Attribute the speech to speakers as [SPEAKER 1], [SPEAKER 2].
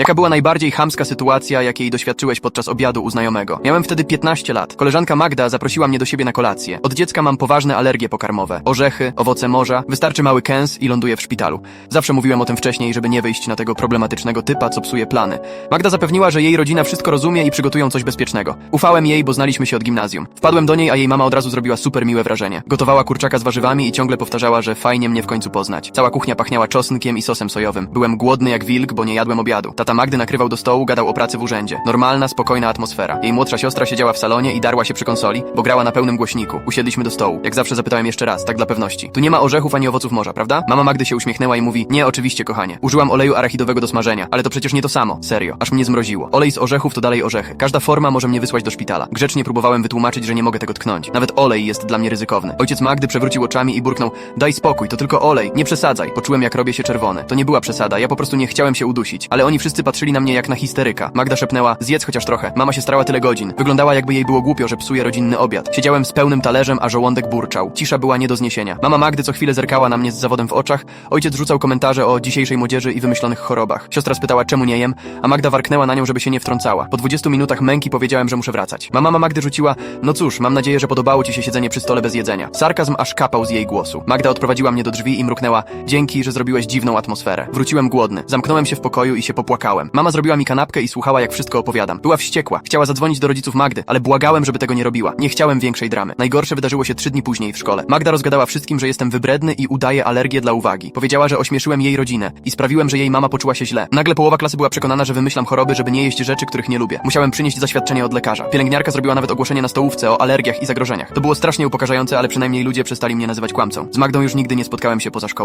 [SPEAKER 1] Jaka była najbardziej chamska sytuacja, jakiej doświadczyłeś podczas obiadu u znajomego? Miałem wtedy 15 lat. Koleżanka Magda zaprosiła mnie do siebie na kolację. Od dziecka mam poważne alergie pokarmowe. Orzechy, owoce morza, wystarczy mały kęs i ląduję w szpitalu. Zawsze mówiłem o tym wcześniej, żeby nie wyjść na tego problematycznego typa, co psuje plany. Magda zapewniła, że jej rodzina wszystko rozumie i przygotują coś bezpiecznego. Ufałem jej, bo znaliśmy się od gimnazjum. Wpadłem do niej, a jej mama od razu zrobiła super miłe wrażenie. Gotowała kurczaka z warzywami i ciągle powtarzała, że fajnie mnie w końcu poznać. Cała kuchnia pachniała czosnkiem i sosem sojowym. Byłem głodny jak wilk, bo nie jadłem obiadu. Tata Magdy nakrywał do stołu, gadał o pracy w urzędzie. Normalna, spokojna atmosfera. Jej młodsza siostra siedziała w salonie i darła się przy konsoli, bo grała na pełnym głośniku. Usiedliśmy do stołu. Jak zawsze zapytałem jeszcze raz, tak dla pewności. Tu nie ma orzechów ani owoców morza, prawda? Mama Magdy się uśmiechnęła i mówi: Nie, oczywiście, kochanie. Użyłam oleju arachidowego do smażenia, ale to przecież nie to samo. Serio. Aż mnie zmroziło. Olej z orzechów to dalej orzechy. Każda forma może mnie wysłać do szpitala. Grzecznie próbowałem wytłumaczyć, że nie mogę tego tknąć. Nawet olej jest dla mnie ryzykowny. Ojciec Magdy przewrócił oczami i burknął: Daj spokój, to tylko olej, nie przesadzaj. Poczułem, jak robię się czerwony. To nie była przesada, ja po prostu nie chciałem się udusić. Ale oni wszyscy patrzyli na mnie jak na histeryka. Magda szepnęła: Zjedz chociaż trochę. Mama się starała tyle godzin. Wyglądała, jakby jej było głupio, że psuje rodzinny obiad. Siedziałem z pełnym talerzem, a żołądek burczał. Cisza była nie do zniesienia. Mama Magdy co chwilę zerkała na mnie z zawodem w oczach. Ojciec rzucał komentarze o dzisiejszej młodzieży i wymyślonych chorobach. Siostra spytała, czemu nie jem, a Magda warknęła na nią, żeby się nie wtrącała. Po 20 minutach męki powiedziałem, że muszę wracać. Mama Magdy rzuciła: No cóż, mam nadzieję, że podobało ci się siedzenie przy stole bez jedzenia. Sarkazm aż kapał z jej głosu. Magda odprowadziła mnie do drzwi i mruknęła: Dzięki, że zrobiłeś dziwną atmosferę. Wróciłem głodny. Zamknąłem się w pokoju i się popłakałem. Mama zrobiła mi kanapkę i słuchała, jak wszystko opowiadam. Była wściekła. Chciała zadzwonić do rodziców Magdy, ale błagałem, żeby tego nie robiła. Nie chciałem większej dramy. Najgorsze wydarzyło się trzy dni później w szkole. Magda rozgadała wszystkim, że jestem wybredny i udaję alergię dla uwagi. Powiedziała, że ośmieszyłem jej rodzinę i sprawiłem, że jej mama poczuła się źle. Nagle połowa klasy była przekonana, że wymyślam choroby, żeby nie jeść rzeczy, których nie lubię. Musiałem przynieść zaświadczenie od lekarza. Pielęgniarka zrobiła nawet ogłoszenie na stołówce o alergiach i zagrożeniach. To było strasznie upokarzające, ale przynajmniej ludzie przestali mnie nazywać kłamcą. Z Magdą już nigdy nie spotkałem się poza szkołą.